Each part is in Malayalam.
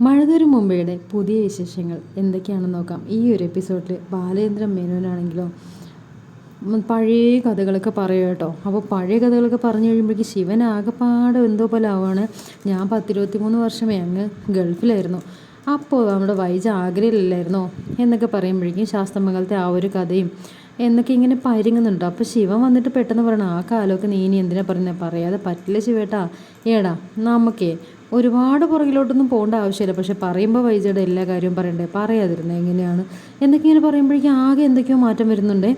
മഴതൊരു മുമ്പയുടെ പുതിയ വിശേഷങ്ങൾ എന്തൊക്കെയാണെന്ന് നോക്കാം. ഈ ഒരു എപ്പിസോഡിൽ ബാലേന്ദ്രൻ മേനോനാണെങ്കിലോ പഴയ കഥകളൊക്കെ പറയും കേട്ടോ. അപ്പോൾ പഴയ കഥകളൊക്കെ പറഞ്ഞു കഴിയുമ്പോഴേക്ക് ശിവൻ ആകെപ്പാട് എന്തോ പോലെ ആവുകയാണ് ഞാൻ പത്തിരുപത്തി മൂന്ന് വർഷമേ അങ്ങ് ഗൾഫിലായിരുന്നു. അപ്പോൾ നമ്മുടെ വൈജ ആഗ്രയിലല്ലായിരുന്നോ എന്നൊക്കെ പറയുമ്പോഴേക്കും ശാസ്ത്രമംഗലത്തെ ആ ഒരു കഥയും എന്നൊക്കെ ഇങ്ങനെ പരുങ്ങുന്നുണ്ട്. അപ്പോൾ ശിവൻ വന്നിട്ട് പെട്ടെന്ന് പറയണം ആ കാലമൊക്കെ നീ ഇനി എന്തിനാ പറയുന്നത് പറയാതെ പറ്റില്ല ശിവേട്ടാ. ഏടാ നമുക്കേ ഒരുപാട് പുറകിലോട്ടൊന്നും പോകേണ്ട ആവശ്യമില്ല. പക്ഷെ പറയുമ്പോൾ വൈജയുടെ എല്ലാ കാര്യവും പറയണ്ടേ? പറയാതിരുന്നത് എങ്ങനെയാണ്? എന്നൊക്കെ ഇങ്ങനെ പറയുമ്പോഴേക്കും ആകെ എന്തൊക്കെയോ മാറ്റം വരുന്നുണ്ടേ.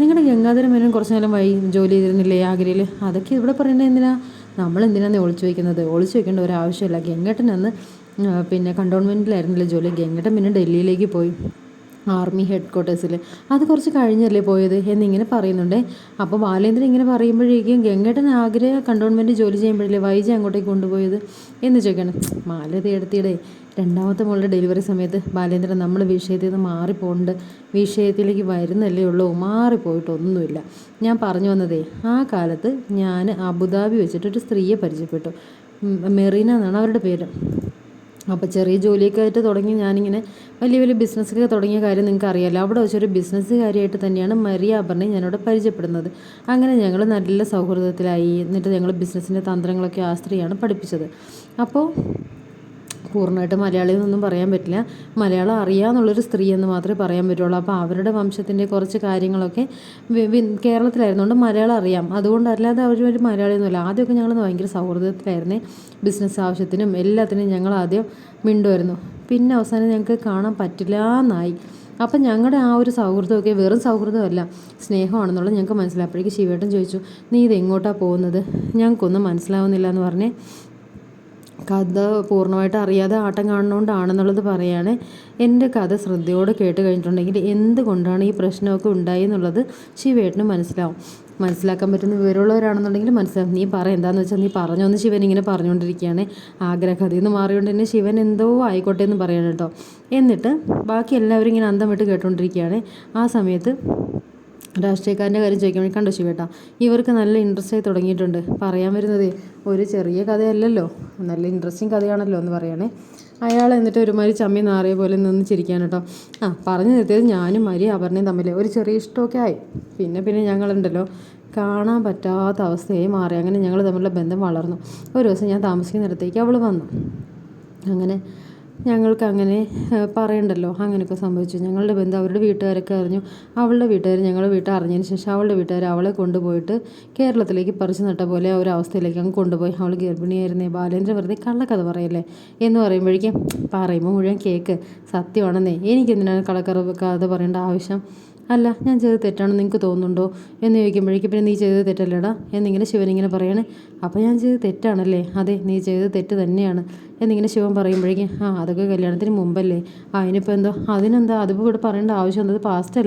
നിങ്ങളുടെ ഗംഗാധര മേനോൻ കുറച്ച് നേരം വൈ ജോലി ചെയ്തിരുന്നില്ലേ ആഗ്രയിൽ? അതൊക്കെ ഇവിടെ പറയേണ്ടത് എന്തിനാ? നമ്മൾ എന്തിനാണ് ഒളിച്ചു വയ്ക്കുന്നത്? ഒളിച്ചു വെക്കേണ്ട ഒരു ആവശ്യമില്ല ഗംഗട്ടൻ അന്ന് പിന്നെ കണ്ടോൺമെന്റിലായിരുന്നില്ല ജോലി? ഗംഗട്ടൻ പിന്നെ ഡൽഹിയിലേക്ക് പോയി. ആർമി ഹെഡ് ക്വാർട്ടേഴ്സിൽ അത് കുറച്ച് കഴിഞ്ഞല്ലേ പോയത്? എന്നിങ്ങനെ പറയുന്നുണ്ട്. അപ്പോൾ ബാലേന്ദ്രൻ ഇങ്ങനെ പറയുമ്പോഴേക്കും ഗംഗേട്ടൻ ആഗ്രഹ കണ്ടോൺമെന്റ് ജോലി ചെയ്യുമ്പോഴല്ലേ വൈജ അങ്ങോട്ടേക്ക് കൊണ്ടുപോയത്? എന്ന് ചോദിക്കണം മാലതി എടുത്തിടെ. രണ്ടാമത്തെ മോളുടെ ഡെലിവറി സമയത്ത് ബാലേന്ദ്രൻ നമ്മൾ വിഷയത്തിൽ നിന്ന് മാറിപ്പോണ്ട് വിഷയത്തിലേക്ക് വരുന്നല്ലേ ഉള്ളൂ. മാറിപ്പോയിട്ടൊന്നുമില്ല. ഞാൻ പറഞ്ഞു വന്നതേ ആ കാലത്ത് ഞാൻ അബുദാബി വെച്ചിട്ടൊരു സ്ത്രീയെ പരിചയപ്പെട്ടു. മെറീന എന്നാണ് അവരുടെ പേര്. അപ്പോൾ ചെറിയ ജോലിയൊക്കെ ആയിട്ട് തുടങ്ങി ഞാനിങ്ങനെ വലിയ വലിയ ബിസിനസ്സൊക്കെ തുടങ്ങിയ കാര്യം നിങ്ങൾക്ക് അറിയാമല്ലോ അവിടെ വെച്ചൊരു ബിസിനസ്സുകാരിയായിട്ട് തന്നെയാണ് മരിയ അപർണയെ ഞാനിവിടെ പരിചയപ്പെടുന്നത്. അങ്ങനെ ഞങ്ങൾ നല്ല സൗഹൃദത്തിലായി. എന്നിട്ട് ഞങ്ങൾ ബിസിനസ്സിന്റെ തന്ത്രങ്ങളൊക്കെ ആ സ്ത്രീയാണ് പഠിപ്പിച്ചത്. അപ്പോൾ പൂർണമായിട്ട് മലയാളി എന്നൊന്നും പറയാൻ പറ്റില്ല. മലയാളം അറിയാമെന്നുള്ളൊരു സ്ത്രീ എന്ന് മാത്രമേ പറയാൻ പറ്റുള്ളൂ. അപ്പോൾ അവരുടെ വംശത്തിന്റെ കുറച്ച് കാര്യങ്ങളൊക്കെ കേരളത്തിലായിരുന്നുകൊണ്ട് മലയാളം അറിയാം. അതുകൊണ്ടല്ലാതെ അവർ ഒരു മലയാളിയൊന്നുമല്ല. ആദ്യമൊക്കെ ഞങ്ങൾ ഭയങ്കര സൗഹൃദത്തിലായിരുന്നേ. ബിസിനസ് ആവശ്യത്തിനും എല്ലാത്തിനും ഞങ്ങൾ ആദ്യം മിണ്ടുമായിരുന്നു. പിന്നെ അവസാനം ഞങ്ങൾക്ക് കാണാൻ പറ്റില്ല എന്നായി അപ്പം ഞങ്ങളുടെ ആ ഒരു സൗഹൃദമൊക്കെ വെറും സൗഹൃദമല്ല സ്നേഹമാണെന്നുള്ളത് ഞങ്ങൾക്ക് മനസ്സിലായപ്പോഴേക്ക് ശിവേട്ടൻ ചോദിച്ചു നീ ഇത് എങ്ങോട്ടാണ് പോകുന്നത്? ഞങ്ങൾക്കൊന്നും മനസ്സിലാവുന്നില്ല എന്ന് പറഞ്ഞേ കഥ പൂർണമായിട്ട് അറിയാതെ ആട്ടം കാണുന്നതുകൊണ്ടാണെന്നുള്ളത് പറയാണ്. എന്റെ കഥ ശ്രദ്ധയോടെ കേട്ട് കഴിഞ്ഞിട്ടുണ്ടെങ്കിൽ എന്തുകൊണ്ടാണ് ഈ പ്രശ്നമൊക്കെ ഉണ്ടായി എന്നുള്ളത് ശിവേട്ടന് മനസ്സിലാവും. മനസ്സിലാക്കാൻ പറ്റുന്ന വിവരമുള്ളവരാണെന്നുണ്ടെങ്കിൽ മനസ്സിലാവും. നീ പറ എന്താന്ന് വെച്ചാൽ നീ പറഞ്ഞൊന്ന് ശിവൻ ഇങ്ങനെ പറഞ്ഞുകൊണ്ടിരിക്കുകയാണ്. ആഗ്രഹകഥയിൽ നിന്ന് മാറിയോണ്ട് തന്നെ ശിവൻ എന്തോ ആയിക്കോട്ടെ എന്ന് പറയണം കേട്ടോ. എന്നിട്ട് ബാക്കി എല്ലാവരും ഇങ്ങനെ അന്തം വിട്ട് കേട്ടുകൊണ്ടിരിക്കുകയാണ് ആ സമയത്ത് രാഷ്ട്രീയക്കാരന്റെ കാര്യം ചോദിക്കുമ്പോൾ കണ്ടോ ശിവേട്ടാ ഇവർക്ക് നല്ല ഇൻട്രസ്റ്റ് ആയി തുടങ്ങിയിട്ടുണ്ട്. പറയാൻ വരുന്നത് ഒരു ചെറിയ കഥയല്ലല്ലോ നല്ല ഇൻട്രസ്റ്റിംഗ് കഥയാണല്ലോ എന്ന് പറയണേ. അയാൾ എന്നിട്ട് ഒരുമാതിരി ചമ്മി നാറിയ പോലെ നിന്ന് ചിരിക്കാൻ കേട്ടോ. ആ പറഞ്ഞു നിർത്തിയത് ഞാനും മരി അപർണയും തമ്മിൽ. ഒരു ചെറിയ ഇഷ്ടമൊക്കെ ആയി. പിന്നെ പിന്നെ ഞങ്ങളുണ്ടല്ലോ. കാണാൻ പറ്റാത്ത അവസ്ഥയായി മാറി. അങ്ങനെ ഞങ്ങൾ തമ്മിലുള്ള ബന്ധം വളർന്നു. ഒരു ദിവസം ഞാൻ താമസിക്കുന്നിടത്തേക്ക് അവൾ വന്നു. അങ്ങനെ ഞങ്ങൾക്ക് അങ്ങനെ പറയണ്ടല്ലോ. അങ്ങനെയൊക്കെ സംഭവിച്ചു. ഞങ്ങളുടെ ബന്ധം അവരുടെ വീട്ടുകാരൊക്കെ അറിഞ്ഞു. അവളുടെ വീട്ടുകാർ ഞങ്ങളുടെ വീട്ടിൽ അറിഞ്ഞതിന് ശേഷം അവളുടെ വീട്ടുകാർ അവളെ കൊണ്ടുപോയിട്ട് കേരളത്തിലേക്ക് പറിച്ചു നട്ട പോലെ ആ ഒരു അവസ്ഥയിലേക്ക് അങ്ങ് കൊണ്ടുപോയി. അവൾ ഗർഭിണിയായിരുന്നേ ബാലേന്ദ്ര വെറുതെ കള്ളക്കഥ പറയല്ലേ എന്ന് പറയുമ്പോഴേക്കും പറയുമ്പോൾ മുഴുവൻ കേക്ക് സത്യമാണെന്നേ. എനിക്കെന്തിനാണ് കഥ പറയേണ്ട ആവശ്യം? അല്ല ഞാൻ ചെയ്തത് തെറ്റാണെന്ന് നിങ്ങൾക്ക് തോന്നുന്നുണ്ടോ എന്ന് ചോദിക്കുമ്പോഴേക്കും പിന്നെ നീ ചെയ്തത് തെറ്റല്ലേടാ എന്നിങ്ങനെ ശിവൻ ഇങ്ങനെ പറയണേ. അപ്പോൾ ഞാൻ ചെയ്തത് തെറ്റാണല്ലേ? അതെ നീ ചെയ്തത് തെറ്റ് തന്നെയാണ് എന്നിങ്ങനെ ശിവൻ പറയുമ്പോഴേക്കും ആ അതൊക്കെ കല്യാണത്തിന് മുമ്പല്ലേ? ആ അതിനിപ്പോൾ എന്തോ അതിനെന്താ അതിപ്പോൾ ഇവിടെ പറയേണ്ട ആവശ്യം എന്തത് പാസ്റ്റ്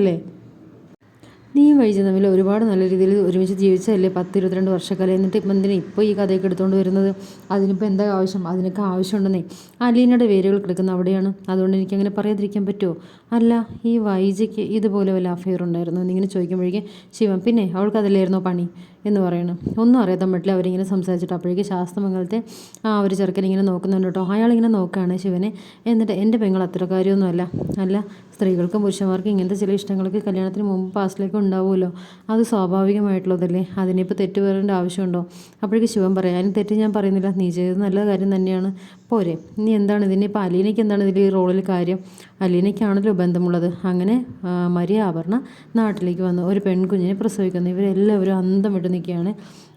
അല്ലേ നീ വൈജ തമ്മിൽ ഒരുപാട് നല്ല രീതിയിൽ ഒരുമിച്ച് ജീവിച്ചതല്ലേ പത്ത് ഇരുപത്തിരണ്ട് വർഷക്കാലം? എന്നിട്ട് ഇപ്പം എന്തിനാ ഇപ്പോൾ ഈ കഥയൊക്കെ എടുത്തുകൊണ്ട് വരുന്നത്? അതിനിപ്പോൾ എന്താ ആവശ്യം? അതിനൊക്കെ ആവശ്യമുണ്ടെന്നേ. അലീനയുടെ വേരുകൾ കിടക്കുന്ന അവിടെയാണ്. അതുകൊണ്ട് എനിക്കങ്ങനെ പറയാതിരിക്കാൻ പറ്റുമോ? അല്ല ഈ വൈജയ്ക്ക് ഇതുപോലെ വല്ല അഫെയർ ഉണ്ടായിരുന്നു? എന്നിങ്ങനെ ചോദിക്കുമ്പോഴേക്കും ശിവൻ പിന്നെ അവൾക്ക് അതിലായിരുന്നോ പണി? എന്ന് പറയുന്നത് ഒന്നും അറിയാത്ത മട്ടിൽ അവരിങ്ങനെ സംസാരിച്ചിട്ട് അപ്പോഴേക്ക് ശാസ്ത്രമംഗലത്തെ ആ ഒരു ചെറുക്കൻ ഇങ്ങനെ നോക്കുന്നുണ്ട് കേട്ടോ. അയാളിങ്ങനെ നോക്കുകയാണ് ശിവനെ. എന്നിട്ട് എന്റെ പെങ്ങൾ അത്രക്കാരിയൊന്നുമല്ല അല്ല സ്ത്രീകൾക്കും പുരുഷന്മാർക്കും ഇങ്ങനത്തെ ചില ഇഷ്ടങ്ങളൊക്കെ കല്യാണത്തിന് മുമ്പ് പാസ്റ്റിലേക്ക് ഉണ്ടാവുമല്ലോ. അത് സ്വാഭാവികമായിട്ടുള്ളതല്ലേ? അതിനിപ്പോൾ തെറ്റ് വരേണ്ട ആവശ്യമുണ്ടോ? അപ്പോഴേക്ക് ശിവൻ പറയാം അതിന് തെറ്റ് ഞാൻ പറയുന്നില്ല. നീ ചെയ്തത് നല്ല കാര്യം തന്നെയാണ്. പോരെ. നീ എന്താണ് ഇതിന്റെ ഇപ്പോൾ അലീനയ്ക്ക് എന്താണ് ഇതിൽ ഈ റോളിൽ കാര്യം? അലീനയ്ക്കാണല്ലോ ബന്ധമുള്ളത്. അങ്ങനെ മരിയ ആഭരണ നാട്ടിലേക്ക് വന്നു. ഒരു പെൺകുഞ്ഞിനെ പ്രസവിക്കുന്നു. ഇവരെല്ലാവരും അന്തം വിട്ട് നിൽക്കുകയാണ്.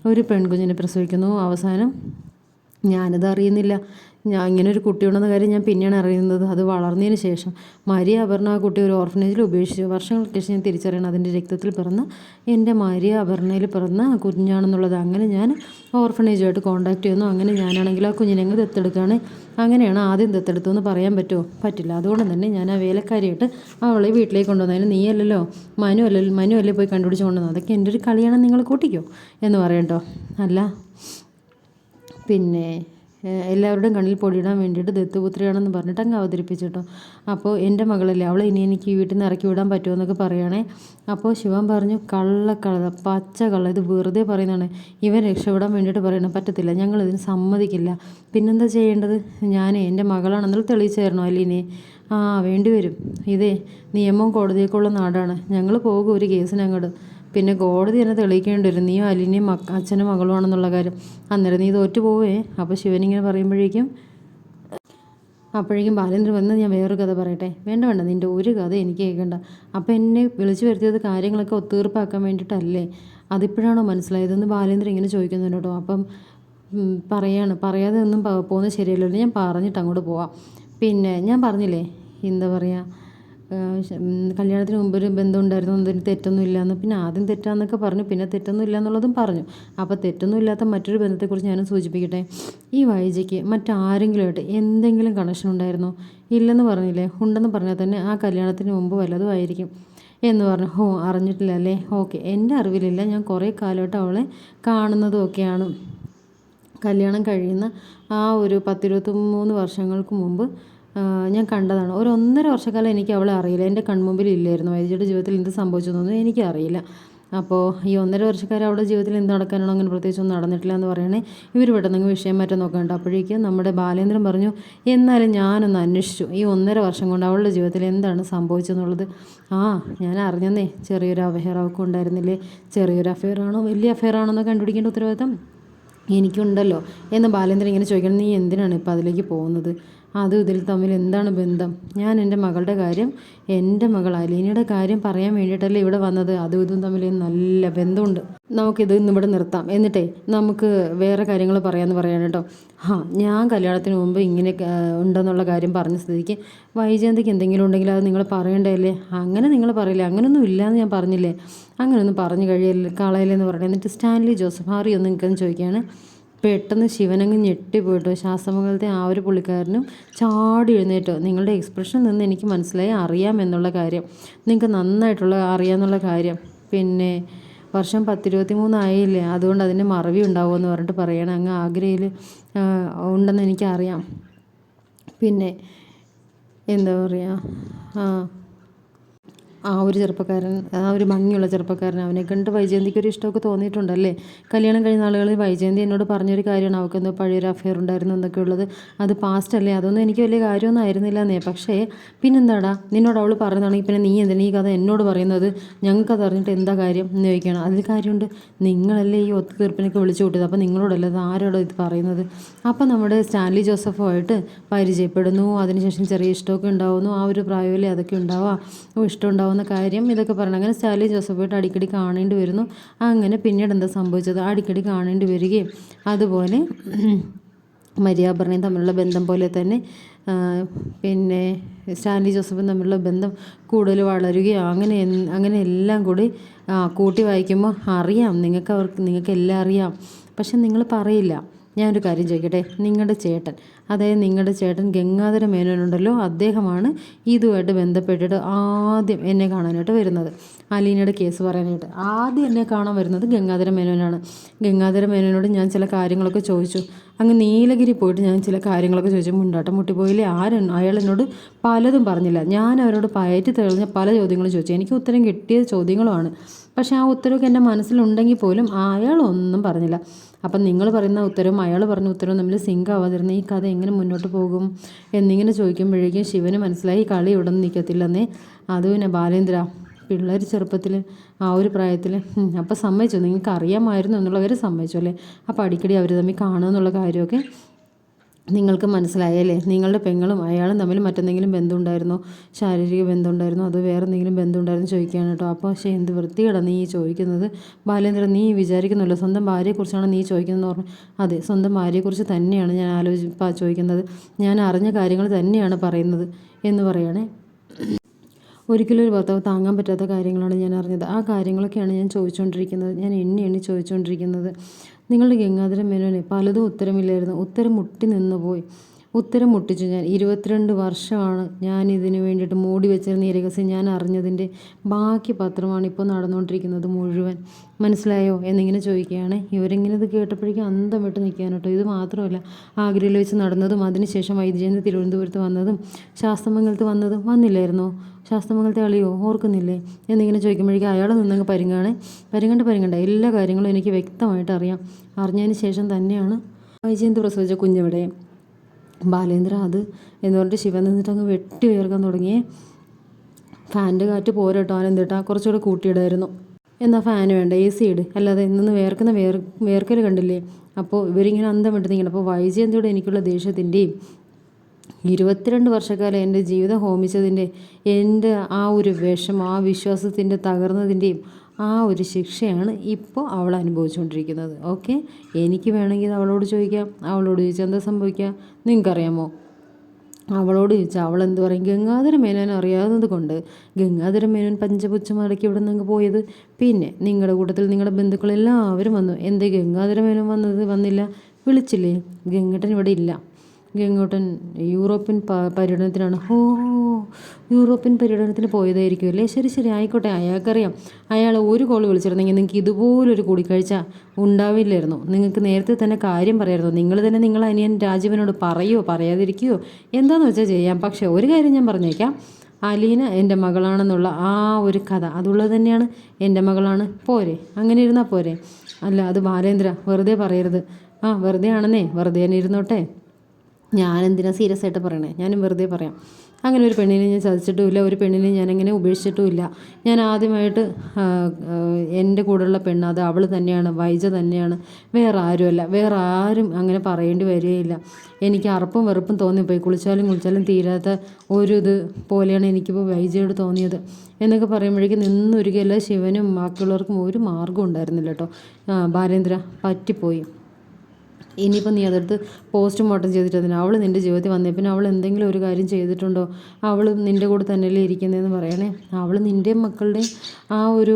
ഒരു പെൺകുഞ്ഞിനെ പ്രസവിക്കുന്നു. അവസാനം ഞാനത് അറിയുന്നില്ല. ഞാൻ ഇങ്ങനെ ഒരു കുട്ടിയുണ്ടെന്ന കാര്യം ഞാൻ പിന്നെയാണ് അറിയുന്നത്. അത് വളർന്നതിന് ശേഷം മരിയ അപർണ കുട്ടി ഒരു ഓർഫനേജിൽ ഉപേക്ഷിച്ചു. വർഷങ്ങൾക്ക് ശേഷം ഞാൻ തിരിച്ചറിയണം. അതിന്റെ രക്തത്തിൽ പിറന്ന എന്റെ മരിയ അപർണയിൽ പിറന്ന കുഞ്ഞാണെന്നുള്ളത് അങ്ങനെ ഞാൻ ഓർഫനേജുമായിട്ട് കോൺടാക്ട് ചെയ്യുന്നു. അങ്ങനെ ഞാനാണെങ്കിൽ ആ കുഞ്ഞിനെ അങ്ങ് ദത്തെടുക്കുകയാണ് അങ്ങനെയാണ് ആദ്യം ദത്തെടുത്തു എന്ന് പറയാൻ പറ്റുമോ? പറ്റില്ല. അതുകൊണ്ട് തന്നെ ഞാൻ ആ വേലക്കാരിയായിട്ട് അവളെ വീട്ടിലേക്ക് കൊണ്ടുവന്നതിന് നീയല്ലല്ലോ? മനു അല്ലല്ലോ മനു അല്ലേ പോയി കണ്ടുപിടിച്ച് കൊണ്ടുവന്നത്? അതൊക്കെ എന്റെ ഒരു കളിയാണെന്ന് നിങ്ങൾ കൂട്ടിക്കോ എന്ന് പറയട്ടോ അല്ല. പിന്നെ എല്ലാവരുടെയും കണ്ണിൽ പൊടിയിടാൻ വേണ്ടിയിട്ട് ദത്തുപുത്രിയാണെന്ന് പറഞ്ഞിട്ട് അങ്ങ് അവതരിപ്പിച്ചു കേട്ടോ അപ്പോൾ എന്റെ മകളല്ലേ അവളെ ഇനി എനിക്ക് ഈ വീട്ടിൽ നിന്ന് ഇറക്കി വിടാൻ പറ്റുമോ എന്നൊക്കെ പറയുകയാണേ അപ്പോൾ ശിവൻ പറഞ്ഞു കള്ള കള്ള പച്ച കള്ള ഇത് വെറുതെ പറയുന്നതാണ്. ഇവൻ രക്ഷപ്പെടാൻ വേണ്ടിയിട്ട് പറയണം പറ്റത്തില്ല ഞങ്ങൾ ഇതിന് സമ്മതിക്കില്ല. പിന്നെന്താ ചെയ്യേണ്ടത്? ഞാൻ എന്റെ മകളാണെന്നുള്ള തെളിയിച്ചു തരണോ ഇനി ആ വേണ്ടി വരും ഇതേ നിയമം കോടതിയൊക്കെയുള്ള നാടാണ്. ഞങ്ങൾ പോകും ഒരു കേസിന് അങ്ങോട്ട് പിന്നെ കോടതി തന്നെ തെളിയിക്കേണ്ടി വരും. നീയും അലിനെയും മക്ക അച്ഛനും മകളുമാണെന്നുള്ള കാര്യം. അന്നേരം നീ തോറ്റു പോവേ അപ്പോൾ ശിവനിങ്ങനെ പറയുമ്പോഴേക്കും അപ്പോഴേക്കും ബാലേന്ദ്രൻ വന്ന് ഞാൻ വേറൊരു കഥ പറയട്ടെ? വേണ്ട വേണ്ട. നിന്റെ ഒരു കഥ എനിക്ക് കേൾക്കണ്ട. അപ്പം എന്നെ വിളിച്ചു വരുത്തിയത് കാര്യങ്ങളൊക്കെ ഒത്തീർപ്പാക്കാൻ വേണ്ടിയിട്ടല്ലേ? അതിപ്പോഴാണോ മനസ്സിലായതെന്ന് ബാലേന്ദ്രൻ ഇങ്ങനെ ചോദിക്കുന്നുണ്ട് കേട്ടോ അപ്പം പറയാണ്. പറയാതെ ഒന്നും പോകുന്നത് ശരിയല്ലല്ലോ. ഞാൻ പറഞ്ഞിട്ട് അങ്ങോട്ട് പോവാം. പിന്നെ ഞാൻ പറഞ്ഞില്ലേ? എന്താ പറയുക കല്യാണത്തിന് മുമ്പ് ഒരു ബന്ധം ഉണ്ടായിരുന്നു അതിന് തെറ്റൊന്നും ഇല്ലയെന്ന് പിന്നെ ആദ്യം തെറ്റാന്നൊക്കെ പറഞ്ഞു പിന്നെ തെറ്റൊന്നും ഇല്ല എന്നുള്ളതും പറഞ്ഞു. അപ്പോൾ തെറ്റൊന്നും ഇല്ലാത്ത മറ്റൊരു ബന്ധത്തെക്കുറിച്ച് ഞാനും സൂചിപ്പിക്കട്ടെ? ഈ വൈജയ്ക്ക് മറ്റാരെങ്കിലും മറ്റാരെങ്കിലുമായിട്ട് എന്തെങ്കിലും കണക്ഷൻ ഉണ്ടായിരുന്നോ? ഇല്ലെന്ന് പറഞ്ഞില്ലേ? ഉണ്ടെന്ന് പറഞ്ഞാൽ തന്നെ ആ കല്യാണത്തിന് മുമ്പ് വല്ലതും ആയിരിക്കും എന്ന് പറഞ്ഞു. ഹോ അറിഞ്ഞിട്ടില്ല അല്ലേ? ഓക്കെ എന്റെ അറിവിലില്ല. ഞാൻ കുറേ കാലമായിട്ട് അവളെ കാണുന്നതും ഒക്കെയാണ് കല്യാണം കഴിയുന്ന ആ ഒരു പത്തിരുപത്തി മൂന്ന് വർഷങ്ങൾക്ക് മുമ്പ് ഞാൻ കണ്ടതാണ്. ഒരു ഒന്നര വർഷക്കാലം എനിക്ക് അവളെ അറിയില്ല. എന്റെ കൺമുമ്പിൽ ഇല്ലായിരുന്നു വൈദ്യയുടെ ജീവിതത്തിൽ എന്ത് സംഭവിച്ചതൊന്നും എനിക്കറിയില്ല. അപ്പോൾ ഈ ഒന്നര വർഷക്കാലം അവളുടെ ജീവിതത്തിൽ എന്ത് നടക്കാനാണോ അങ്ങനെ പ്രത്യേകിച്ചൊന്നും നടന്നിട്ടില്ല എന്ന് പറയണേ ഇവർ പെട്ടെന്ന് വിഷയം മാറ്റം നോക്കണ്ട. അപ്പോഴേക്കും നമ്മുടെ ബാലേന്ദ്രൻ പറഞ്ഞു എന്നാലും ഞാനൊന്ന് അന്വേഷിച്ചു. ഈ ഒന്നര വർഷം കൊണ്ട് അവളുടെ ജീവിതത്തിൽ എന്താണ് സംഭവിച്ചതെന്നുള്ളത് ആ ഞാൻ അറിഞ്ഞെന്നേ. ചെറിയൊരു അവൾക്ക് ഉണ്ടായിരുന്നില്ലേ? ചെറിയൊരു അഫെയർ ആണോ? വലിയ അഫെയർ ആണോ കണ്ടുപിടിക്കേണ്ട ഉത്തരവാദിത്തം എനിക്കുണ്ടല്ലോ. എന്ന് ബാലേന്ദ്രൻ ഇങ്ങനെ ചോദിക്കണം നീ എന്തിനാണ് ഇപ്പോൾ അതിലേക്ക് പോകുന്നത്? അതും ഇതിൽ തമ്മിൽ എന്താണ് ബന്ധം? ഞാൻ എന്റെ മകളുടെ കാര്യം എന്റെ മകൾ അലീനയുടെ കാര്യം പറയാൻ വേണ്ടിയിട്ടല്ലേ ഇവിടെ വന്നത്. അതും ഇതും തമ്മിൽ നല്ല ബന്ധമുണ്ട്. നമുക്കിത് ഇന്നിവിടെ നിർത്താം. എന്നിട്ടേ നമുക്ക് വേറെ കാര്യങ്ങൾ പറയാമെന്ന് പറയാൻ കേട്ടോ. ആ ഞാൻ കല്യാണത്തിന് മുമ്പ് ഇങ്ങനെ ഉണ്ടെന്നുള്ള കാര്യം പറഞ്ഞ സ്ഥിതിക്ക് വൈജയന്തിക്ക് എന്തെങ്കിലും ഉണ്ടെങ്കിൽ അത് നിങ്ങൾ പറയണ്ടല്ലേ അങ്ങനെ നിങ്ങൾ പറയില്ലേ? അങ്ങനെയൊന്നും ഇല്ലയെന്ന് ഞാൻ പറഞ്ഞില്ലേ? അങ്ങനെയൊന്നും പറഞ്ഞു കഴിയല്ലേ കളയല്ലെന്ന് പറയണേ. എന്നിട്ട് സ്റ്റാൻലി ജോസഫ് ഹാറി ഒന്ന് നിൽക്കുന്നു ചോദിക്കുകയാണ്. പെട്ടെന്ന് ശിവനങ്ങ് ഞെട്ടിപ്പോയിട്ടു ശാസ്ത്രമംഗലത്തെ ആ ഒരു പുള്ളിക്കാരനും ചാടി എഴുന്നേറ്റോ. നിങ്ങളുടെ എക്സ്പ്രഷൻ നിന്ന് എനിക്ക് മനസ്സിലായി അറിയാം എന്നുള്ള കാര്യം. നിങ്ങൾക്ക് നന്നായിട്ടുള്ള അറിയാമെന്നുള്ള കാര്യം. പിന്നെ വർഷം പത്തിരുപത്തി മൂന്നായില്ലേ അതുകൊണ്ട് അതിന്റെ മറവി ഉണ്ടാവുമെന്ന് പറഞ്ഞിട്ട് പറയണം. അങ്ങ് ആഗ്രയിൽ ഉണ്ടെന്ന് എനിക്കറിയാം. പിന്നെ എന്താ പറയുക ആ ആ ഒരു ചെറുപ്പക്കാരൻ ആ ഒരു ഭംഗിയുള്ള ചെറുപ്പക്കാരൻ അവനെ കണ്ട് വൈജയന്തിക്ക് ഒരു ഇഷ്ടമൊക്കെ തോന്നിയിട്ടുണ്ടല്ലേ? കല്യാണം കഴിഞ്ഞ ആളുകളിൽ വൈജയന്തി എന്നോട് പറഞ്ഞൊരു കാര്യമാണ് അവൾക്ക് എന്തോ പഴയൊരു അഫെയർ ഉണ്ടായിരുന്നു എന്നൊക്കെ ഉള്ളത്. അത് പാസ്റ്റ് അല്ലേ? അതൊന്നും എനിക്ക് വലിയ കാര്യമൊന്നും ആയിരുന്നില്ല എന്നേ പക്ഷേ പിന്നെന്താടാ? നിന്നോട് അവൾ പറയുന്നതാണെങ്കിൽ പിന്നെ നീ എന്തിനാ ഈ കഥ എന്നോട് പറയുന്നത്? ഞങ്ങൾക്കത് അറിഞ്ഞിട്ട് എന്താ കാര്യം എന്ന് ചോദിക്കണം അതിൽ കാര്യമുണ്ട്. നിങ്ങളല്ലേ ഈ ഒത്തുതീർപ്പിനൊക്കെ വിളിച്ചു കൂട്ടിയത്? അപ്പോൾ നിങ്ങളോടല്ലേ അത് ആരോടോ ഇത് പറയുന്നത്? അപ്പോൾ നമ്മുടെ സ്റ്റാൻലി ജോസഫുമായിട്ട് പരിചയപ്പെടുന്നു. അതിനുശേഷം ചെറിയ ഇഷ്ടമൊക്കെ ഉണ്ടാവുന്നു. ആ ഒരു പ്രായമല്ലേ അതൊക്കെ ഉണ്ടാവുക. ഇഷ്ടം ഉണ്ടാവുന്ന കാര്യം ഇതൊക്കെ പറഞ്ഞു അങ്ങനെ സ്റ്റാൻലി ജോസഫായിട്ട് അടിക്കടി കാണേണ്ടി വരുന്നു. അങ്ങനെ പിന്നീട് എന്താ സംഭവിച്ചത്? അടിക്കടി കാണേണ്ടി വരികയും അതുപോലെ മര്യാഭരണയും തമ്മിലുള്ള ബന്ധം പോലെ തന്നെ പിന്നെ സ്റ്റാൻലി ജോസഫും തമ്മിലുള്ള ബന്ധം കൂടുതൽ വളരുകയോ അങ്ങനെ അങ്ങനെ എല്ലാം കൂടി കൂട്ടി വായിക്കുമ്പോൾ അറിയാം. നിങ്ങൾക്ക് അവർക്ക് നിങ്ങൾക്ക് എല്ലാം അറിയാം. പക്ഷെ നിങ്ങൾ പറയില്ല. ഞാനൊരു കാര്യം ചോദിക്കട്ടെ? നിങ്ങളുടെ ചേട്ടൻ അതായത് നിങ്ങളുടെ ചേട്ടൻ ഗംഗാധര മേനോനുണ്ടല്ലോ അദ്ദേഹമാണ് ഇതുമായിട്ട് ബന്ധപ്പെട്ടിട്ട് ആദ്യം എന്നെ കാണാനായിട്ട് വരുന്നത്. അലീനയുടെ കേസ് പറയാനായിട്ട്. ആദ്യം എന്നെ കാണാൻ വരുന്നത് ഗംഗാധര മേനോനാണ്. ഗംഗാധര മേനോനോട് ഞാൻ ചില കാര്യങ്ങളൊക്കെ ചോദിച്ചു. അങ്ങ് നീലഗിരി പോയിട്ട് ഞാൻ ചില കാര്യങ്ങളൊക്കെ ചോദിച്ചു. മുണ്ടാട്ടം മുട്ടിപ്പോയില്ലേ? ആരും അയാൾ എന്നോട് പലതും പറഞ്ഞില്ല. ഞാൻ അവരോട് പയറ്റി തെളിഞ്ഞ പല ചോദ്യങ്ങളും ചോദിച്ചു. എനിക്ക് ഉത്തരം കിട്ടിയ ചോദ്യങ്ങളുമാണ്. പക്ഷേ ആ ഉത്തരവൊക്കെ എന്റെ മനസ്സിലുണ്ടെങ്കിൽ പോലും അയാൾ ഒന്നും പറഞ്ഞില്ല. അപ്പം നിങ്ങൾ പറയുന്ന ഉത്തരവും അയാൾ പറഞ്ഞ ഉത്തരവും തമ്മിൽ സിങ്ക് ആവാതിരുന്ന ഈ കഥ എങ്ങനെ മുന്നോട്ട് പോകും എന്നിങ്ങനെ ചോദിക്കുമ്പോഴേക്കും ശിവന് മനസ്സിലായി കളി ഇവിടെ നിൽക്കത്തില്ലെന്നേ. അത് പിന്നെ ബാലേന്ദ്ര പിള്ളേർ ചെറുപ്പത്തിൽ ആ ഒരു പ്രായത്തിൽ അപ്പം സമ്മതിച്ചു. നിങ്ങൾക്ക് അറിയാമായിരുന്നു എന്നുള്ളവർ സമ്മതിച്ചു അല്ലേ? അപ്പോൾ അടിക്കടി അവർ തമ്മിൽ കാണുക എന്നുള്ള കാര്യമൊക്കെ നിങ്ങൾക്ക് മനസ്സിലായല്ലേ? നിങ്ങളുടെ പെങ്ങളും അയാളും തമ്മിൽ മറ്റെന്തെങ്കിലും ബന്ധമുണ്ടായിരുന്നോ? ശാരീരിക ബന്ധമുണ്ടായിരുന്നോ? അതോ വേറെ എന്തെങ്കിലും ബന്ധമുണ്ടായിരുന്നു ചോദിക്കുകയാണ് കേട്ടോ. അപ്പോൾ പക്ഷേ എന്ത് വൃത്തികേടാ നീ ചോദിക്കുന്നത്? ബാലേന്ദ്രൻ നീ വിചാരിക്കുന്നുള്ളൂ സ്വന്തം ഭാര്യയെക്കുറിച്ചാണ് നീ ചോദിക്കുന്നതെന്ന് പറഞ്ഞു. അതെ സ്വന്തം ഭാര്യയെക്കുറിച്ച് തന്നെയാണ് ഞാൻ ആലോചി ചോദിക്കുന്നത്. ഞാൻ അറിഞ്ഞ കാര്യങ്ങൾ തന്നെയാണ് പറയുന്നത് എന്ന് പറയണേ ഒരിക്കലും ഒരു ഭർത്താവ് താങ്ങാൻ പറ്റാത്ത കാര്യങ്ങളാണ് ഞാൻ അറിഞ്ഞത്. ആ കാര്യങ്ങളൊക്കെയാണ് ഞാൻ ചോദിച്ചുകൊണ്ടിരിക്കുന്നത്. ഞാൻ എണ്ണി എണ്ണി ചോദിച്ചുകൊണ്ടിരിക്കുന്നത്. നിങ്ങളുടെ ഗംഗാധര മേനോനെ പലതും ഉത്തരമില്ലായിരുന്നു. ഉത്തരം മുട്ടി നിന്ന് പോയി ഉത്തരം മുട്ടിച്ചു ഞാൻ. ഇരുപത്തിരണ്ട് വർഷമാണ് ഞാൻ ഇതിന് വേണ്ടിയിട്ട് മൂടി വെച്ചിരുന്ന ഈ ഞാൻ അറിഞ്ഞതിന്റെ ബാക്കി പത്രമാണ് ഇപ്പോൾ നടന്നുകൊണ്ടിരിക്കുന്നത് മുഴുവൻ. മനസ്സിലായോ? എന്നിങ്ങനെ ചോദിക്കുകയാണ്. ഇവരിങ്ങനെ ഇത് കേട്ടപ്പോഴേക്കും അന്തം വിട്ട് നിൽക്കാൻ കേട്ടോ. ഇത് മാത്രമല്ല ആഗ്രയിൽ വെച്ച് നടന്നതും അതിനുശേഷം വൈദ്യജയന്തി തിരുവനന്തപുരത്ത് വന്നതും ശാസ്ത്രമംഗലത്ത് വന്നതും വന്നില്ലായിരുന്നോ? ശാസ്ത്രമംഗലത്തെ അളിയോ ഓർക്കുന്നില്ലേ? എന്നിങ്ങനെ ചോദിക്കുമ്പോഴേക്കും അയാൾ നിന്നങ്ങ് പരിങ്ങാണ്. പരിങ്ങണ്ട പരിങ്ങണ്ട. എല്ലാ കാര്യങ്ങളും എനിക്ക് വ്യക്തമായിട്ട് അറിയാം. അറിഞ്ഞതിന് ശേഷം തന്നെയാണ് വൈജയന്തി പ്രസവിച്ച കുഞ്ഞിവിടെ ബാലേന്ദ്ര അത് എന്ന് പറഞ്ഞിട്ട് ശിവൻ നിന്നിട്ട് അങ്ങ് വെട്ടി ഉയർക്കാൻ തുടങ്ങി. ഫാനിന്റെ കാറ്റ് പോരട്ടോ ആനന്ദേട്ടാ കുറച്ചുകൂടെ കൂട്ടിയിടായിരുന്നു. എന്നാൽ ഫാൻ വേണ്ട? എ സി ഇട് അല്ലാതെ ഇന്ന് വേർക്കുന്ന വേർ വേർക്കൽ കണ്ടില്ലേ? അപ്പോൾ ഇവരിങ്ങനെ അന്തം വിട്ട് നിൽക്കണം. അപ്പോൾ വൈജയന്തിയോട് എനിക്കുള്ള ദേഷ്യത്തിന്റെയും ഇരുപത്തിരണ്ട് വർഷക്കാലം എന്റെ ജീവിതം ഹോമിച്ചതിന്റെ എന്റെ ആ ഒരു വിഷമം ആ വിശ്വാസത്തിന്റെ തകർന്നതിന്റെയും ആ ഒരു ശിക്ഷയാണ് ഇപ്പോൾ അവൾ അനുഭവിച്ചുകൊണ്ടിരിക്കുന്നത്. ഓക്കെ? എനിക്ക് വേണമെങ്കിൽ അവളോട് ചോദിക്കാം. അവളോട് ചോദിച്ചാൽ എന്താ സംഭവിക്കുക? നിങ്ങൾക്കറിയാമോ? അവളോട് ചോദിച്ചാൽ അവൾ എന്ത് പറയും? ഗംഗാധര മേനോൻ അറിയാവുന്നത് കൊണ്ട് ഗംഗാധര മേനോൻ പഞ്ചപുച്ഛം അടക്കി ഇവിടെ നിന്ന് പോയത്? പിന്നെ നിങ്ങളുടെ കൂട്ടത്തിൽ നിങ്ങളുടെ ബന്ധുക്കളെല്ലാവരും വന്നു. എന്തേ ഗംഗാധര മേനോൻ വന്നത് വന്നില്ല? വിളിച്ചില്ലേ? ഗംഗട്ടൻ ഇവിടെ ഇല്ല. ഗംഗോട്ടൻ യൂറോപ്യൻ പര്യടനത്തിനാണ്. ഹോ യൂറോപ്യൻ പര്യടനത്തിന് പോയതായിരിക്കും അല്ലേ? ശരി ശരി ആയിക്കോട്ടെ അയാൾക്കറിയാം. അയാൾ ഒരു കോൾ വിളിച്ചിരുന്നെങ്കിൽ നിങ്ങൾക്ക് ഇതുപോലൊരു കൂടിക്കാഴ്ച ഉണ്ടാവില്ലായിരുന്നു. നിങ്ങൾക്ക് നേരത്തെ തന്നെ കാര്യം പറയായിരുന്നു. നിങ്ങൾ തന്നെ നിങ്ങൾ അനിയൻ രാജീവനോട് പറയുമോ പറയാതിരിക്കുകയോ എന്താണെന്ന് വെച്ചാൽ ചെയ്യാം. പക്ഷേ ഒരു കാര്യം ഞാൻ പറഞ്ഞേക്കാം. അലീന എന്റെ മകളാണെന്നുള്ള ആ ഒരു കഥ അതുള്ളത് തന്നെയാണ് എന്റെ മകളാണ്. പോരെ അങ്ങനെ ഇരുന്നാൽ പോരെ. അല്ല അത് ബാലേന്ദ്ര വെറുതെ പറയരുത്. ആ വെറുതെ ആണെന്നേ വെറുതെ തന്നെ ഇരുന്നോട്ടെ. ഞാനെന്തിനാ സീരിയസ് ആയിട്ട് പറയണേ? ഞാനും വെറുതെ പറയാം. അങ്ങനെ ഒരു പെണ്ണിനെ ഞാൻ ചതിച്ചിട്ടുമില്ല ഒരു പെണ്ണിനെ ഞാനങ്ങനെ ഉപേക്ഷിച്ചിട്ടുമില്ല. ഞാൻ ആദ്യമായിട്ട് എന്റെ കൂടെയുള്ള പെണ്ണ് അത് അവൾ തന്നെയാണ് വൈജ തന്നെയാണ്. വേറെ ആരുമല്ല. വേറെ ആരും അങ്ങനെ പറയേണ്ടി വരികയില്ല. എനിക്ക് അറപ്പും വെറുപ്പും തോന്നിപ്പോയി. കുളിച്ചാലും കുളിച്ചാലും തീരാത്ത ഒരു ഇത് പോലെയാണ് എനിക്കിപ്പോൾ വൈജയോട് തോന്നിയത്. എന്നൊക്കെ പറയുമ്പോഴേക്കും നിന്നൊരുക്കല്ല ശിവനും ബാക്കിയുള്ളവർക്കും ഒരു മാർഗം ഉണ്ടായിരുന്നില്ല കേട്ടോ. ബാലേന്ദ്ര പറ്റിപ്പോയി. ഇനിയിപ്പോൾ നീ അതെടുത്ത് പോസ്റ്റ്മോർട്ടം ചെയ്തിട്ട് അവൾ നിന്റെ ജീവിതത്തിൽ വന്നേ. പിന്നെ അവൾ എന്തെങ്കിലും ഒരു കാര്യം ചെയ്തിട്ടുണ്ടോ? അവൾ നിന്റെ കൂടെ തന്നെയല്ലേ ഇരിക്കുന്നതെന്ന് പറയണേ. അവൾ നിന്റെ മക്കളുടെ ആ ഒരു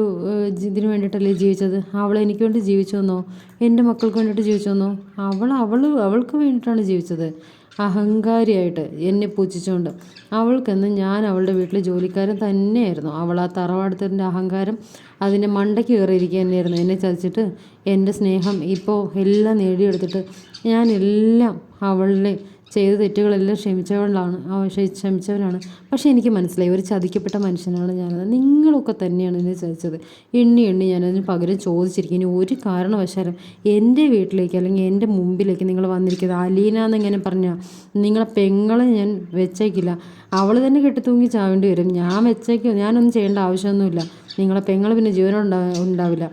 ഇതിന് വേണ്ടിയിട്ടല്ലേ ജീവിച്ചത്? അവൾ എനിക്ക് വേണ്ടി ജീവിച്ചു വന്നോ? എന്റെ മക്കൾക്ക് വേണ്ടിയിട്ട് ജീവിച്ചു വന്നോ? അവൾ അവൾ അവൾക്ക് വേണ്ടിയിട്ടാണ് ജീവിച്ചത്. അഹങ്കാരിയായിട്ട് എന്നെ പൂജിച്ചുകൊണ്ട്. അവൾക്കെന്ന് ഞാൻ അവളുടെ വീട്ടിൽ ജോലിക്കാരൻ തന്നെയായിരുന്നു. അവൾ ആ തറവാടത്തിന്റെ അഹങ്കാരം അതിന്റെ മണ്ടയ്ക്ക് കയറിയിരിക്കുക തന്നെയായിരുന്നു. എന്നെ ചതിച്ചിട്ട് എന്റെ സ്നേഹം ഇപ്പോൾ എല്ലാം നേടിയെടുത്തിട്ട് ഞാൻ എല്ലാം അവളുടെ ചെയ്ത തെറ്റുകളെല്ലാം ക്ഷമിച്ചവളാണ്. ക്ഷമിച്ചവനാണ് പക്ഷേ എനിക്ക് മനസ്സിലായി ഒരു ചതിക്കപ്പെട്ട മനുഷ്യനാണ് ഞാനത്. നിങ്ങളൊക്കെ തന്നെയാണ് എന്നെ ചതിച്ചത്. എണ്ണി എണ്ണി ഞാനതിന് പകരം ചോദിച്ചിരിക്കും. ഇനി ഒരു കാരണവശാലും എന്റെ വീട്ടിലേക്ക് അല്ലെങ്കിൽ എന്റെ മുമ്പിലേക്ക് നിങ്ങൾ വന്നിരിക്കുന്നത് അലീന എന്നിങ്ങനെ പറഞ്ഞാൽ നിങ്ങളെ പെങ്ങളെ ഞാൻ വെച്ചേക്കില്ല. അവൾ തന്നെ കെട്ടിത്തൂങ്ങി ചാവേണ്ടി വരും. ഞാൻ വെച്ചേക്കോ ഞാനൊന്നും ചെയ്യേണ്ട ആവശ്യമൊന്നുമില്ല. നിങ്ങളെ പെങ്ങൾ പിന്നെ ജീവനുണ്ടാ ഉണ്ടാവില്ല.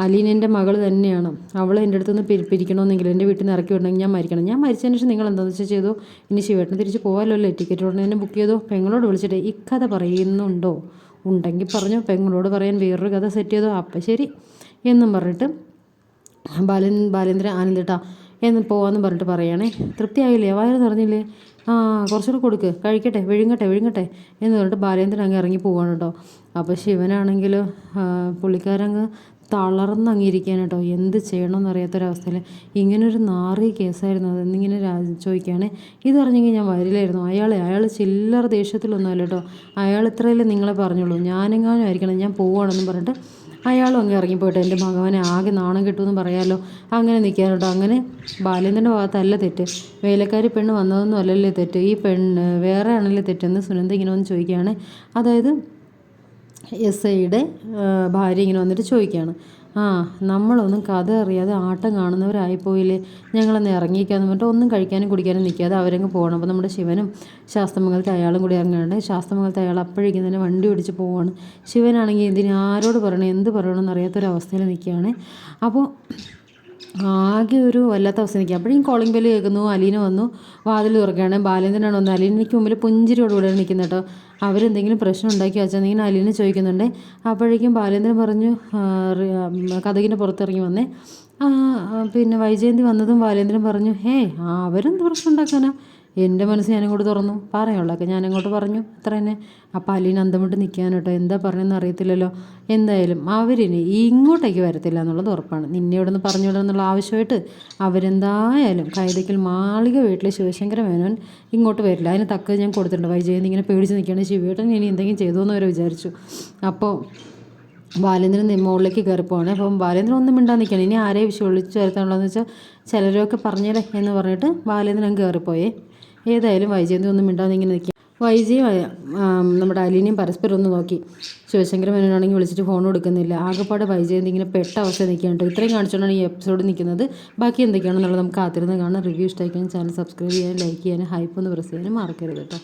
അലീനന്റെ മകൾ തന്നെയാണ്. അവൾ എന്റെ അടുത്തുനിന്ന് പിരി പിരിക്കണമെന്നെങ്കിൽ എന്റെ വീട്ടിൽ നിന്ന് ഇറക്കി വിടണമെങ്കിൽ ഞാൻ മരിക്കണം. ഞാൻ മരിച്ചതിന് ശേഷം നിങ്ങൾ എന്താണെന്ന് വെച്ചാൽ ചെയ്തു? ഇനി ശിവേട്ടന് തിരിച്ച് പോകാമല്ലോ ടിക്കറ്റ് ഉടനെ തന്നെ ബുക്ക് ചെയ്തോ. പെങ്ങളോട് വിളിച്ചിട്ട് ഇക്കഥ പറയുന്നുണ്ടോ? ഉണ്ടെങ്കിൽ പറഞ്ഞു. പെങ്ങളോട് പറയാൻ വേറൊരു കഥ സെറ്റ് ചെയ്തോ. അപ്പം ശരി എന്നും പറഞ്ഞിട്ട് ബാലൻ ബാലേന്ദ്രൻ ആനന്ദിട്ടാ എന്ന് പോവാന്ന് പറഞ്ഞിട്ട് പറയുകയാണേ തൃപ്തിയായില്ലേ? വയറ് നിറഞ്ഞില്ലേ? ആ കുറച്ചുകൂടെ കൊടുക്ക്. കഴിക്കട്ടെ വിഴുങ്ങട്ടെ വിഴുങ്ങട്ടെ എന്ന് പറഞ്ഞിട്ട് ബാലേന്ദ്രൻ അങ്ങ് ഇറങ്ങി പോവാണ് കേട്ടോ. അപ്പോൾ ശിവനാണെങ്കിൽ പുള്ളിക്കാരങ്ങ് തളർന്നങ്ങിരിക്കാൻ കേട്ടോ എന്ത് ചെയ്യണമെന്ന് അറിയാത്തൊരവസ്ഥയിൽ ഇങ്ങനൊരു നാറിയ കേസായിരുന്നു അത്. എന്നിങ്ങനെ രാജ ചോദിക്കുകയാണ് ഇതറിഞ്ഞെങ്കിൽ ഞാൻ വരില്ലായിരുന്നു. അയാളെ അയാൾ ചില്ലറ ദേഷ്യത്തിലൊന്നുമല്ല കേട്ടോ അയാൾ ഇത്രയല്ലേ നിങ്ങളെ പറഞ്ഞുള്ളൂ. ഞാനെങ്ങാനും ആയിരിക്കണം. ഞാൻ പോവുകയാണെന്നും പറഞ്ഞിട്ട് അയാളും അങ്ങ് ഇറങ്ങിപ്പോയിട്ട് എന്റെ ഭഗവാനെ ആകെ നാണം കിട്ടുമെന്ന് പറയാമല്ലോ അങ്ങനെ നിൽക്കാൻ കേട്ടോ അങ്ങനെ ബാലേന്ദ്രന്റെ ഭാഗത്തല്ല തെറ്റ്. വേലക്കാരി പെണ്ണ് വന്നതൊന്നും അല്ലല്ലേ തെറ്റ്. ഈ പെണ്ണ് വേറെ ആണല്ലേ തെറ്റെന്ന് സുനന്ദ ഇങ്ങനെ ഒന്ന് ചോദിക്കുകയാണ് അതായത് എസ് ഐയുടെ ഭാര്യ ഇങ്ങനെ വന്നിട്ട് ചോദിക്കുകയാണ്. ആ നമ്മളൊന്നും കഥ അറിയാതെ ആട്ടം കാണുന്നവരായിപ്പോയില്ലേ. ഞങ്ങളൊന്ന് ഇറങ്ങിക്കാന്ന് പറഞ്ഞിട്ട് ഒന്നും കഴിക്കാനും കുടിക്കാനും നിൽക്കാതെ അവരങ്ങ് പോകണം. അപ്പോൾ നമ്മുടെ ശിവനും ശാസ്ത്രമംഗലത്തെ അയാളും കൂടി ഇറങ്ങുന്നുണ്ട്. ശാസ്ത്രമംഗലത്തെ അയാൾ അപ്പോഴേക്കും തന്നെ വണ്ടി ഓടിച്ച് പോവാണ്. ശിവനാണെങ്കിൽ ഇതിന് ആരോട് പറയണം എന്ത് പറയണമെന്ന് അറിയാത്തൊരവസ്ഥയിൽ നിൽക്കുകയാണ്. അപ്പോൾ ആകെ ഒരു വല്ലാത്ത അവസ്ഥ നിൽക്കുക. അപ്പോഴും കോളിംഗ് ബെല്ല് കേൾക്കുന്നു അലീന വന്നു. വാതിൽ തുറക്കുകയാണ്. ബാലേന്ദ്രനാണ് വന്നത്. അലീനയ്ക്ക് മുമ്പിൽ പുഞ്ചിരിയോടുകൂടെയാണ് നിൽക്കുന്നത് കേട്ടോ. അവരെന്തെങ്കിലും പ്രശ്നം ഉണ്ടാക്കി ഇങ്ങനെ അലീന ചോദിക്കുന്നുണ്ട്. അപ്പോഴേക്കും ബാലേന്ദ്രൻ പറഞ്ഞു കഥകിന്റെ പുറത്തിറങ്ങി വന്നേ. പിന്നെ വൈജയന്തി വന്നതും ബാലേന്ദ്രൻ പറഞ്ഞു ഹേ അവരെന്ത് പ്രശ്നം ഉണ്ടാക്കാനാ? എന്റെ മനസ്സ് ഞാനങ്ങോട്ട് തുറന്നു. പറയാനുള്ളതൊക്കെ ഞാനങ്ങോട്ട് പറഞ്ഞു. അത്ര തന്നെ. അപ്പോൾ അലീന അന്തം വിട്ട് നിൽക്കാൻ കേട്ടോ. എന്താ പറഞ്ഞതെന്ന് അറിയത്തില്ലല്ലോ. എന്തായാലും അവരിനി ഇങ്ങോട്ടേക്ക് വരത്തില്ല എന്നുള്ളത് ഉറപ്പാണ്. നിന്നെ ഇവിടെ നിന്ന് പറഞ്ഞു ആവശ്യമായിട്ട് അവരെന്തായാലും കൈതയ്ക്കൽ മാളിക വീട്ടിൽ ശിവശങ്കര മേനോൻ ഇങ്ങോട്ട് വരില്ല. അതിന് തക്ക ഞാൻ കൊടുത്തിട്ടുണ്ട്. വൈജയന്തി ഇങ്ങനെ പേടിച്ച് നിൽക്കുകയാണ്. ശിവേട്ടൻ ഇനി എന്തെങ്കിലും ചെയ്തു എന്ന് വരെ വിചാരിച്ചു. അപ്പോൾ ബാലേന്ദ്രൻ മുകളിലേക്ക് കയറി പോവാണ്. അപ്പം ബാലേന്ദ്രൻ ഒന്നും മിണ്ടാൻ നിൽക്കണം ഇനി ആരെയും വിളിച്ചു വരുത്താനുള്ളതെന്ന് വെച്ചാൽ ചിലരൊക്കെ പറഞ്ഞേലേ എന്ന് പറഞ്ഞിട്ട് ബാലേന്ദ്രൻ കയറിപ്പോയേ. ഏതായാലും വൈജയന്തി ഒന്നും മിണ്ടാതെ ഇങ്ങനെ നിൽക്കുക വൈജയും നമ്മുടെ അലീനയും പരസ്പരം ഒന്ന് നോക്കി. ശിവശങ്കരൻ മേനോനാണെങ്കിൽ വിളിച്ചിട്ട് ഫോൺ കൊടുക്കുന്നില്ല. ആകെപ്പാടെ വൈജയന്തി ഇങ്ങനെ പെട്ട അവസ്ഥ നിൽക്കുകയാണ് ഇത്രയും കാണിച്ചുകൊണ്ടാണ് ഈ എപ്പിസോഡ് നിൽക്കുന്നത്. ബാക്കി എന്തൊക്കെയാണെന്നുള്ളത് നമുക്ക് കാത്തിരുന്ന് കാണാം. റിവ്യൂ ഇഷ്ടമാക്കാൻ ചാനൽ സബ്സ്ക്രൈബ് ചെയ്യാനും ലൈക്ക് ചെയ്യാനും ഹൈപ്പ് ഒന്ന് പ്രസ് ചെയ്യാനും മറക്കരുത് കേട്ടോ.